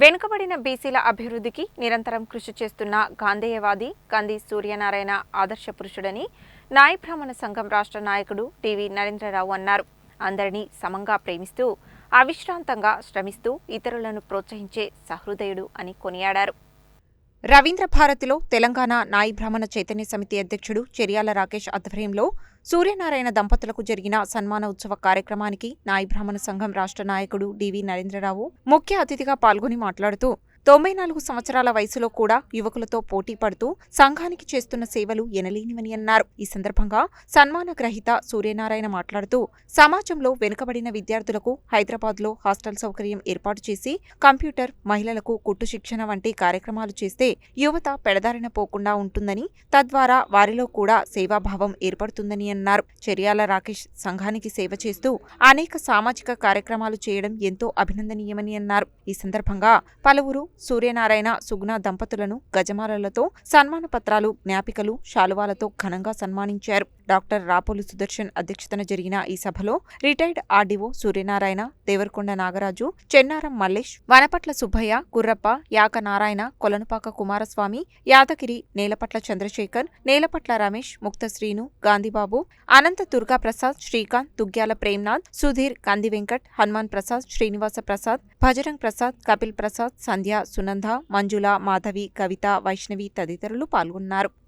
వెనుకబడిన బీసీల అభివృద్ధికి నిరంతరం కృషి చేస్తున్న గాంధేయవాది కంది సూర్యనారాయణ ఆదర్శ పురుషుడని నాయ బ్రాహ్మణ సంఘం రాష్ట్ర నాయకుడు టివి నరేంద్రరావు అన్నారు. అందరినీ సమంగా ప్రేమిస్తూ అవిశ్రాంతంగా శ్రమిస్తూ ఇతరులను ప్రోత్సహించే సహృదయుడు అని కొనియాడారు. రవీంద్ర భారతిలో తెలంగాణ నాయి బ్రాహ్మణ చైతన్య సమితి అధ్యక్షుడు చెరియాల రాకేష్ ఆధ్వర్యంలో సూర్యనారాయణ దంపతులకు జరిగిన సన్మాన ఉత్సవ కార్యక్రమానికి నాయి బ్రాహ్మణ సంఘం రాష్ట్ర నాయకుడు డివి నరేంద్రరావు ముఖ్య అతిథిగా పాల్గొని మాట్లాడుతూ తొంభై నాలుగు సంవత్సరాల వయసులో కూడా యువకులతో పోటీ పడుతూ సంఘానికి చేస్తున్న సేవలు ఎనలేనివని అన్నారు. ఈ సందర్భంగా సన్మాన గ్రహీత సూర్యనారాయణ మాట్లాడుతూ సమాజంలో వెనుకబడిన విద్యార్థులకు హైదరాబాద్లో హాస్టల్ సౌకర్యం ఏర్పాటు చేసి కంప్యూటర్ మహిళలకు కుట్టు శిక్షణ వంటి కార్యక్రమాలు చేస్తే యువత పెడదారిన పోకుండా ఉంటుందని తద్వారా వారిలో కూడా సేవాభావం ఏర్పడుతుందని అన్నారు. చెర్యాల రాకేష్ సంఘానికి సేవ చేస్తూ అనేక సామాజిక కార్యక్రమాలు చేయడం ఎంతో అభినందనీయమని అన్నారు. ఈ సందర్భంగా పలువురు సూర్యనారాయణ సుగ్న దంపతులను గజమాలలతో సన్మాన పత్రాలు జ్ఞాపికలు శాలువాలతో ఘనంగా సన్మానించారు. డాక్టర్ రాపోలు సుదర్శన్ అధ్యక్షతన జరిగిన ఈ సభలో రిటైర్డ్ ఆర్డీఓ సూర్యనారాయణ దేవరకొండ నాగరాజు చెన్నారం మల్లేష్ వనపట్ల సుబ్బయ్య గుర్రప్ప యాక నారాయణ కొలనుపాక కుమారస్వామి యాదగిరి నేలపట్ల చంద్రశేఖర్ నేలపట్ల రమేష్ ముక్త శ్రీను గాంధీబాబు అనంత దుర్గా ప్రసాద్ శ్రీకాంత్ దుగ్గ్యాల ప్రేమ్నాథ్ సుధీర్ కంది వెంకట్ హనుమాన్ ప్రసాద్ శ్రీనివాస ప్రసాద్ భజరంగ్ ప్రసాద్ కపిల్ ప్రసాద్ సంధ్య సునంద మంజుల మాధవి కవిత వైష్ణవి తదితరులు పాల్గొన్నారు.